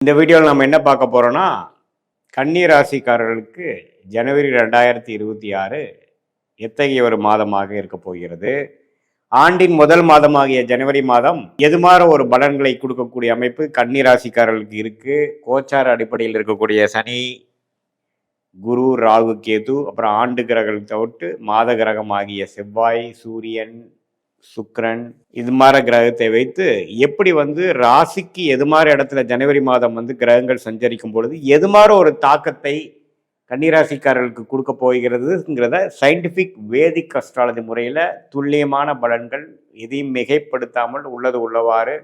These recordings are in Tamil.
இந்த வீடியோவில் நம்ம என்ன பார்க்க போகிறோன்னா கன்னி ராசிக்காரர்களுக்கு ஜனவரி ரெண்டாயிரத்தி இருபத்தி ஆறு எத்தகைய ஒரு மாதமாக இருக்க போகிறது? ஆண்டின் முதல் மாதமாகிய ஜனவரி மாதம் எதுமாற ஒரு பலன்களை கொடுக்கக்கூடிய அமைப்பு கன்னி ராசிக்காரர்களுக்கு இருக்குது கோச்சார அடிப்படையில் இருக்கக்கூடிய சனி குரு ராகு கேது அப்புறம் ஆண்டு கிரகங்கள் தவிர்த்து மாத கிரகமாகிய செவ்வாய் சூரியன் சுக்ரன் இது மாதிரி கிரகத்தை வைத்து எப்படி வந்து ராசிக்கு எது மாதிரி இடத்துல ஜனவரி மாதம் வந்து கிரகங்கள் சஞ்சரிக்கும் பொழுது எது மாதிரி ஒரு தாக்கத்தை கன்னிராசிக்காரர்களுக்கு கொடுக்க போகிறதுங்கிறத சயின்டிஃபிக் வேதிக் அஸ்ட்ராலஜி முறையில் துல்லியமான பலன்கள் எதையும் மிகைப்படுத்தாமல் உள்ளது உள்ளவாறு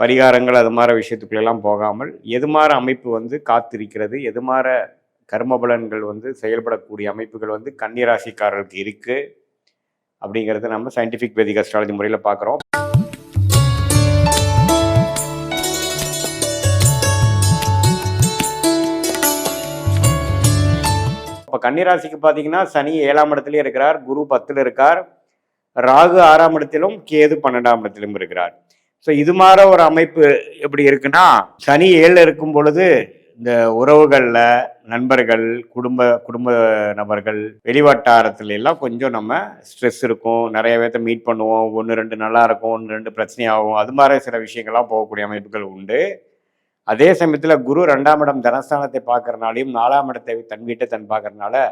பரிகாரங்கள் அது மாதிரி விஷயத்துக்குள்ளெல்லாம் போகாமல் எது மாதிரி அமைப்பு வந்து காத்திருக்கிறது எது மாதிரி கர்ம பலன்கள் வந்து செயல்படக்கூடிய அமைப்புகள் வந்து கன்னிராசிக்காரர்களுக்கு இருக்குது அப்படிங்கிறத நம்ம சயின்டிஃபிக் வேதிக் அஸ்ட்ராலஜி முறையில் பார்க்குறோம் இப்போ கன்னிராசிக்கு பார்த்தீங்கன்னா சனி ஏழாம் இடத்துலையும் இருக்கிறார் குரு பத்தில் இருக்கார் ராகு ஆறாம் இடத்திலும் கேது பன்னெண்டாம் இடத்திலும் இருக்கிறார். ஸோ இது மாதிரி ஒரு அமைப்பு எப்படி இருக்குன்னா சனி ஏழில் இருக்கும் பொழுது இந்த உறவுகளில் நண்பர்கள் குடும்ப குடும்ப நபர்கள் வெளிவட்டாரத்துல எல்லாம் கொஞ்சம் நம்ம ஸ்ட்ரெஸ் இருக்கும். நிறைய பேர்த்த மீட் பண்ணுவோம். ஒன்று ரெண்டு நல்லா இருக்கும். ஒன்று ரெண்டு பிரச்சனையாகும். அது மாதிரி சில விஷயங்கள்லாம் போகக்கூடிய அமைப்புகள் உண்டு. அதே சமயத்தில் குரு ரெண்டாம் இடம் தனஸ்தானத்தை பார்க்கறனாலையும் நாலாம் இடத்தை தன் வீட்டை தன் பார்க்கறனால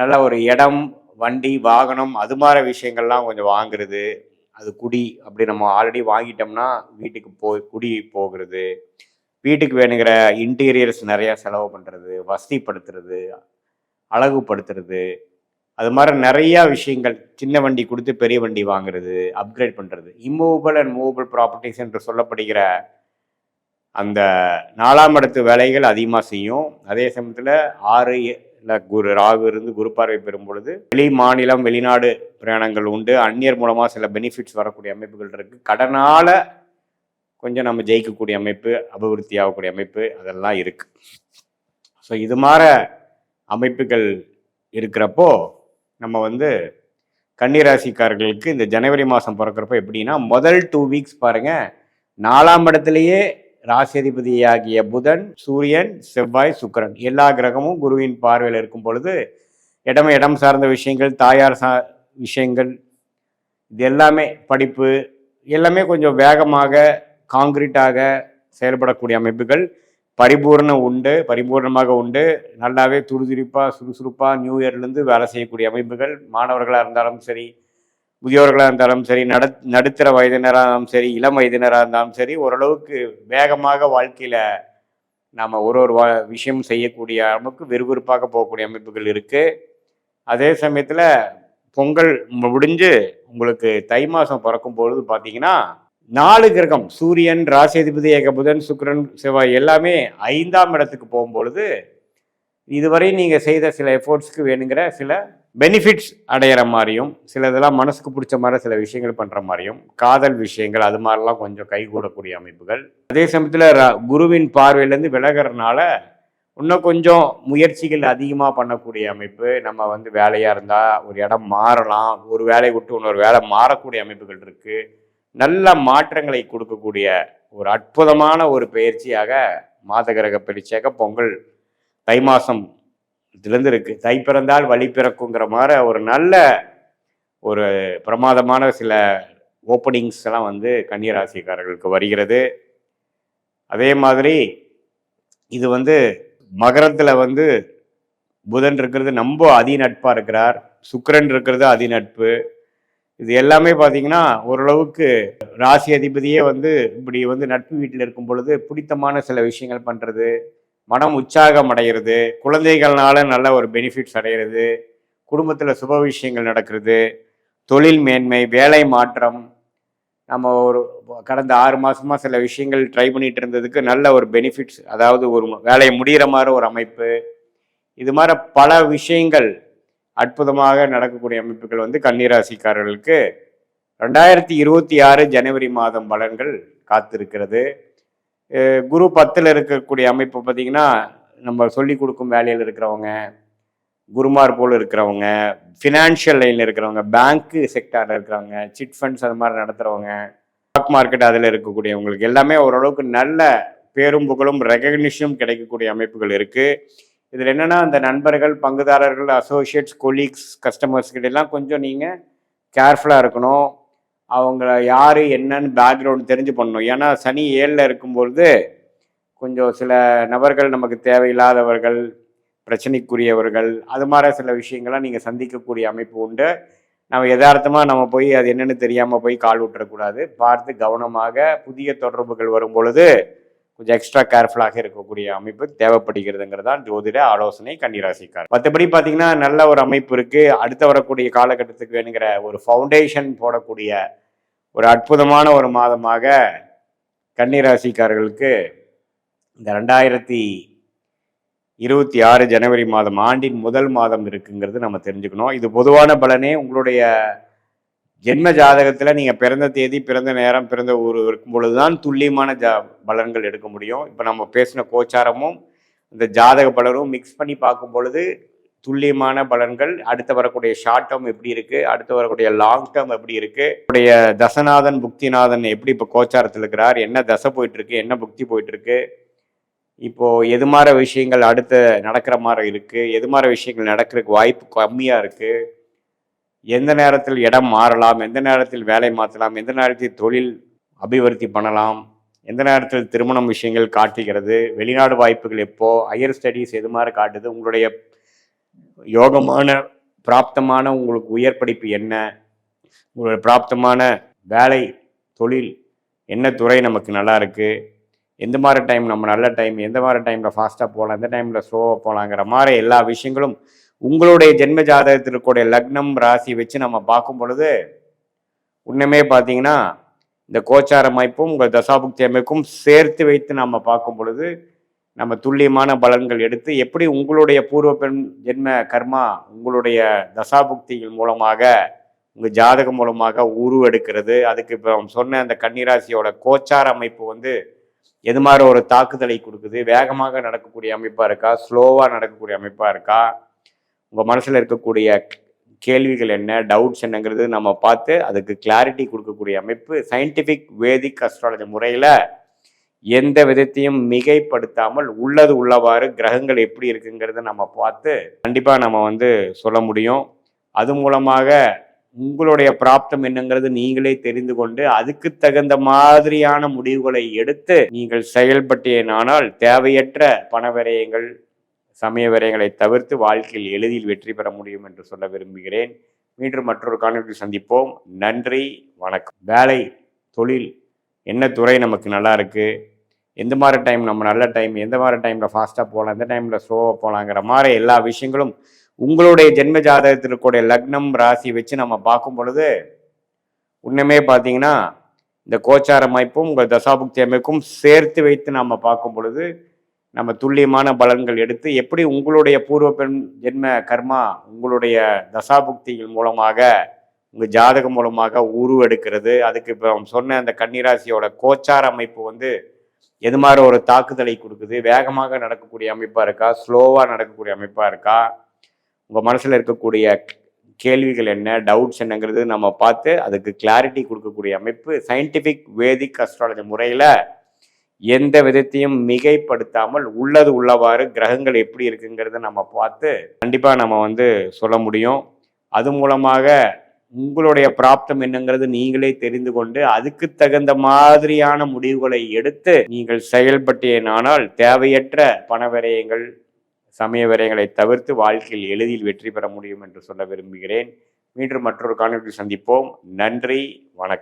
நல்ல ஒரு இடம் வண்டி வாகனம் அது மாதிரி விஷயங்கள்லாம் கொஞ்சம் வாங்குறது. அது குடி அப்படி நம்ம ஆல்ரெடி வாங்கிட்டோம்னா வீட்டுக்கு போய் குடி போகிறது. வீட்டுக்கு வேணுங்கிற இன்டீரியர்ஸ் நிறையா செலவு பண்ணுறது வசதிப்படுத்துறது அழகுபடுத்துறது. அது மாதிரி நிறையா விஷயங்கள் சின்ன வண்டி கொடுத்து பெரிய வண்டி வாங்குறது அப்கிரேட் பண்ணுறது இம்மூவபிள் அண்ட் மூவபிள் ப்ராப்பர்ட்டிஸ் என்று சொல்லப்படுகிற அந்த நாலாம் இடத்து வேலைகள் அதிகமாக செய்யும். அதே சமயத்தில் ஆறு இல்லை குரு ராகு இருந்து குரு பார்வை பெறும் பொழுது வெளி மாநிலம் வெளிநாடு பிரயாணங்கள் உண்டு. அந்நியர் மூலமாக சில பெனிஃபிட்ஸ் வரக்கூடிய அமைப்புகள் இருக்குது கடனால் கொஞ்சம் நம்ம ஜெயிக்கக்கூடிய அமைப்பு அபிவிருத்தி ஆகக்கூடிய அமைப்பு அதெல்லாம் இருக்குது ஸோ இது மாதிரி அமைப்புகள் இருக்கிறப்போ நம்ம வந்து கன்னிராசிக்காரர்களுக்கு இந்த ஜனவரி மாதம் பிறக்கிறப்போ எப்படின்னா முதல் டூ வீக்ஸ் பாருங்க நாலாம் இடத்துலையே ராசியதிபதியாகிய புதன் சூரியன் செவ்வாய் சுக்கிரன் எல்லா கிரகமும் குருவின் பார்வையில் இருக்கும் பொழுது இடம் இடம் சார்ந்த விஷயங்கள் தாயார் சா விஷயங்கள் இது எல்லாமே படிப்பு எல்லாமே கொஞ்சம் வேகமாக காங்கிரீட்டாக செயல்படக்கூடிய அமைப்புகள் பரிபூர்ண உண்டு பரிபூர்ணமாக உண்டு. நல்லாவே துருதுரிப்பாக சுறுசுறுப்பாக நியூ இயர்லேருந்து வேலை செய்யக்கூடிய அமைப்புகள். மாணவர்களாக இருந்தாலும் சரி முதியோர்களாக இருந்தாலும் சரி நட நடுத்தர வயதினராக இருந்தாலும் சரி இளம் வயதினராக இருந்தாலும் சரி ஓரளவுக்கு வேகமாக வாழ்க்கையில் நாம் ஒரு ஒரு வா விஷயம் செய்யக்கூடிய அளவுக்கு விறுவிறுப்பாக போகக்கூடிய அமைப்புகள் இருக்குது அதே சமயத்தில் பொங்கல் முடிஞ்சு உங்களுக்கு தை மாதம் பிறக்கும் பொழுது பார்த்தீங்கன்னா நாலு கிரகம் சூரியன் ராசிதிபதி ஏக புதன் சுக்கிரன் செவ்வாய் எல்லாமே ஐந்தாம் இடத்துக்கு போகும்பொழுது இதுவரை நீங்கள் செய்த சில எஃபோர்ட்ஸ்க்கு வேணுங்கிற சில பெனிஃபிட்ஸ் அடையிற மாதிரியும் சில இதெல்லாம் மனசுக்கு பிடிச்ச மாதிரி சில விஷயங்கள் பண்ணுற மாதிரியும் காதல் விஷயங்கள் அது மாதிரிலாம் கொஞ்சம் கைகூடக்கூடிய அமைப்புகள். அதே சமயத்தில் குருவின் பார்வையிலேருந்து விலகிறனால இன்னும் கொஞ்சம் முயற்சிகள் அதிகமாக பண்ணக்கூடிய அமைப்பு நம்ம வந்து வேலையாக இருந்தால் ஒரு இடம் மாறலாம் ஒரு வேலையை விட்டு இன்னொரு வேலை மாறக்கூடிய அமைப்புகள் இருக்குது நல்ல மாற்றங்களை கொடுக்கக்கூடிய ஒரு அற்புதமான ஒரு பயிற்சியாக மாதகிரக பயிற்சியாக பொங்கல் தை மாதம் இதுலேருந்து தை பிறந்தால் வழி பிறக்குங்கிற மாதிரி ஒரு நல்ல ஒரு பிரமாதமான சில ஓப்பனிங்ஸ் எல்லாம் வந்து கன்னிராசிக்காரர்களுக்கு வருகிறது. அதே மாதிரி இது வந்து மகரத்தில் வந்து புதன் இருக்கிறது ரொம்ப அதி நட்பாக இருக்கிறார். சுக்கரன் இருக்கிறது அதி நட்பு இது எல்லாமே பார்த்தீங்கன்னா ஓரளவுக்கு ராசி அதிபதியே வந்து இப்படி வந்து நட்பு வீட்டில் இருக்கும் பொழுது பிடித்தமான சில விஷயங்கள் பண்ணுறது மனம் உற்சாகம் அடைகிறது குழந்தைகள்னால நல்ல ஒரு பெனிஃபிட்ஸ் அடைகிறது குடும்பத்தில் சுப விஷயங்கள் நடக்கிறது தொழில் மேன்மை வேலை மாற்றம் நம்ம ஒரு கடந்த ஆறு மாதமாக சில விஷயங்கள் ட்ரை பண்ணிட்டு இருந்ததுக்கு நல்ல ஒரு பெனிஃபிட்ஸ் அதாவது ஒரு வேலையை முடிகிற மாதிரி ஒரு அமைப்பு இது மாதிரி பல விஷயங்கள் அற்புதமாக நடக்கக்கூடிய அமைப்புகள் வந்து கன்னிராசிக்காரர்களுக்கு ரெண்டாயிரத்தி இருபத்தி ஆறு ஜனவரி மாதம் பலன்கள் காத்திருக்கிறது. குரு பத்தில் இருக்கக்கூடிய அமைப்பு பார்த்தீங்கன்னா நம்ம சொல்லி கொடுக்கும் வேலையில் இருக்கிறவங்க குருமார் போல் இருக்கிறவங்க ஃபினான்ஷியல் லைனில் இருக்கிறவங்க பேங்க்கு செக்டாரில் இருக்கிறவங்க சிட் ஃபண்ட்ஸ் அது மாதிரி நடத்துகிறவங்க ஸ்டாக் மார்க்கெட் அதில் இருக்கக்கூடியவங்களுக்கு எல்லாமே ஓரளவுக்கு நல்ல பேரும் புகழும் ரெகக்னிஷனும் கிடைக்கக்கூடிய அமைப்புகள் இருக்குது இதில் என்னென்னா அந்த நண்பர்கள் பங்குதாரர்கள் அசோசியேட்ஸ் கொலீக்ஸ் கஸ்டமர்ஸ் கிட்ட கொஞ்சம் நீங்கள் கேர்ஃபுல்லாக இருக்கணும். அவங்கள யார் என்னன்னு பேக்ரவுண்ட் தெரிஞ்சு பண்ணணும் ஏன்னா சனி ஏழில் இருக்கும்பொழுது கொஞ்சம் சில நபர்கள் நமக்கு தேவையில்லாதவர்கள் பிரச்சனைக்குரியவர்கள் அது மாதிரி சில விஷயங்கள்லாம் நீங்கள் சந்திக்கக்கூடிய அமைப்பு உண்டு. நம்ம யதார்த்தமாக நம்ம போய் அது என்னென்னு தெரியாமல் போய் கால் விட்டுறக்கூடாது பார்த்து கவனமாக புதிய தொடர்புகள் வரும் பொழுது கொஞ்சம் எக்ஸ்ட்ரா கேர்ஃபுல்லாக இருக்கக்கூடிய அமைப்பு தேவைப்படுகிறதுங்கிறதான் ஜோதிட ஆலோசனை கன்னிராசிக்கார். மற்றபடி பார்த்தீங்கன்னா நல்ல ஒரு அமைப்பு இருக்கு. அடுத்து வரக்கூடிய காலகட்டத்துக்கு வேணுங்கிற ஒரு ஃபவுண்டேஷன் போடக்கூடிய ஒரு அற்புதமான ஒரு மாதமாக கன்னிராசிக்காரர்களுக்கு இந்த ரெண்டாயிரத்தி இருபத்தி ஆறு ஜனவரி மாதம் ஆண்டின் முதல் மாதம் இருக்குங்கிறது நம்ம தெரிஞ்சுக்கணும். இது பொதுவான பலனே உங்களுடைய ஜென்ம ஜாதகத்தில் நீங்கள் பிறந்த தேதி பிறந்த நேரம் பிறந்த ஊர் இருக்கும் பொழுது தான் துல்லியமான ஜா பலன்கள் எடுக்க முடியும். இப்போ நம்ம பேசின கோச்சாரமும் இந்த ஜாதக பலனும் மிக்ஸ் பண்ணி பார்க்கும் பொழுது துல்லியமான பலன்கள் அடுத்து வரக்கூடிய ஷார்ட் டேர்ம் எப்படி இருக்குது அடுத்து வரக்கூடிய லாங் டேர்ம் எப்படி இருக்கு உடைய தசநாதன் புக்திநாதன் எப்படி இப்போ கோச்சாரத்தில் இருக்கிறார் என்ன தசை போயிட்டுருக்கு என்ன புக்தி போயிட்டுருக்கு இப்போது எதுமாற எது மாதிரி விஷயங்கள் அடுத்து நடக்கிற மாதிரி இருக்குது எது மாதிரி விஷயங்கள் நடக்கிறதுக்கு வாய்ப்பு கம்மியாக இருக்குது எந்த நேரத்தில் இடம் மாறலாம் எந்த நேரத்தில் வேலை மாற்றலாம் எந்த நேரத்தில் தொழில் அபிவிருத்தி பண்ணலாம் எந்த நேரத்தில் திருமணம் விஷயங்கள் காட்டுகிறது வெளிநாடு வாய்ப்புகள் எப்போ ஹையர் ஸ்டடீஸ் எது மாதிரி காட்டுது உங்களுடைய யோகமான பிராப்தமான உங்களுக்கு உயர் படிப்பு என்ன உங்களுடைய பிராப்தமான வேலை தொழில் என்ன துறை நமக்கு நல்லா இருக்கு எந்த மாதிரி டைம் நம்ம நல்ல டைம் எந்த மாதிரி டைமில் ஃபாஸ்ட்டாக போகலாம் எந்த டைமில் ஸ்லோவாக போகலாங்கிற மாதிரி எல்லா விஷயங்களும் உங்களுடைய ஜென்ம ஜாதகத்திற்குடைய லக்னம் ராசி வச்சு நம்ம பார்க்கும் பொழுது உண்மையுமே பார்த்தீங்கன்னா இந்த கோச்சார அமைப்பும் உங்கள் தசாபுக்தி அமைப்பும் சேர்த்து வைத்து நம்ம பார்க்கும் பொழுது நம்ம துல்லியமான பலன்கள் எடுத்து எப்படி உங்களுடைய பூர்வ பெண் ஜென்ம கர்மா உங்களுடைய தசாபுக்திகள் மூலமாக உங்கள் ஜாதகம் மூலமாக உருவெடுக்கிறது. அதுக்கு இப்போ சொன்ன அந்த கன்னிராசியோட கோச்சார அமைப்பு வந்து எது மாதிரி ஒரு தாக்குதலை கொடுக்குது? வேகமாக நடக்கக்கூடிய அமைப்பாக இருக்கா? ஸ்லோவாக நடக்கக்கூடிய அமைப்பாக இருக்கா? உங்கள் மனசில் இருக்கக்கூடிய கேள்விகள் என்ன டவுட்ஸ் என்னங்கிறது நம்ம பார்த்து அதுக்கு கிளாரிட்டி கொடுக்கக்கூடிய அமைப்பு சயின்டிஃபிக் வேதிக் அஸ்ட்ராலஜி முறையில் எந்த விதத்தையும் மிகைப்படுத்தாமல் உள்ளது உள்ளவாறு கிரகங்கள் எப்படி இருக்குங்கிறத நம்ம பார்த்து கண்டிப்பாக நம்ம வந்து சொல்ல முடியும். அது மூலமாக உங்களுடைய பிராப்தம் என்னங்கிறது நீங்களே தெரிந்து கொண்டு அதுக்கு தகுந்த மாதிரியான முடிவுகளை எடுத்து நீங்கள் செயல்பட்டேனானால் தேவையற்ற பண விரயங்கள் சமய விரயங்களை தவிர்த்து வாழ்க்கையில் எளிதில் வெற்றி பெற முடியும் என்று சொல்ல விரும்புகிறேன். மீண்டும் மற்றொரு காணொலியில் சந்திப்போம். நன்றி வணக்கம். வேலை தொழில் என்ன துறை நமக்கு நல்லா இருக்கு? எந்த மாதிரி டைம் நம்ம நல்ல டைம் எந்த மாதிரி டைமில் ஃபாஸ்ட்டாக போகலாம் எந்த டைமில் ஸ்லோவாக போகலாங்கிற மாதிரி எல்லா விஷயங்களும் உங்களுடைய ஜென்ம ஜாதகத்திற்குடைய லக்னம் ராசி வச்சு நம்ம பார்க்கும் பொழுது உண்மையே பார்த்தீங்கன்னா இந்த கோச்சார அமைப்பும் உங்கள் தசாபுக்தி அமைப்பும் சேர்த்து வைத்து நம்ம பார்க்கும் பொழுது நம்ம துல்லியமான பலன்கள் எடுத்து எப்படி உங்களுடைய பூர்வ பெண் ஜென்ம கர்மா உங்களுடைய தசாபுக்திகள் மூலமாக உங்கள் ஜாதகம் மூலமாக உருவெடுக்கிறது. அதுக்கு இப்போ சொன்ன அந்த கன்னிராசியோட கோச்சார அமைப்பு வந்து எது மாதிரி ஒரு தாக்குதலை கொடுக்குது? வேகமாக நடக்கக்கூடிய அமைப்பாக இருக்கா? ஸ்லோவாக நடக்கக்கூடிய அமைப்பாக இருக்கா? உங்கள் மனசில் இருக்கக்கூடிய கேள்விகள் என்ன? டவுட்ஸ் என்னங்கிறது நம்ம பார்த்து அதுக்கு கிளாரிட்டி கொடுக்கக்கூடிய அமைப்பு. சயின்டிஃபிக் வேதிக் அஸ்ட்ராலஜி முறையில் எந்த விதத்தையும் மிகைப்படுத்தாமல் உள்ளது உள்ளவாறு கிரகங்கள் எப்படி இருக்குங்கிறத நம்ம பார்த்து கண்டிப்பாக நம்ம வந்து சொல்ல முடியும். அது மூலமாக உங்களுடைய பிராப்தம் என்னங்கிறது நீங்களே தெரிந்து கொண்டு அதுக்கு தகுந்த மாதிரியான முடிவுகளை எடுத்து நீங்கள் செயல்பட்டேனானால் தேவையற்ற பண விரயங்கள் சமய விரயங்களை தவிர்த்து வாழ்க்கையில் எளிதில் வெற்றி பெற முடியும் என்று சொல்ல விரும்புகிறேன். மீண்டும் மற்றொரு காணொலியில் சந்திப்போம். நன்றி. வணக்கம்.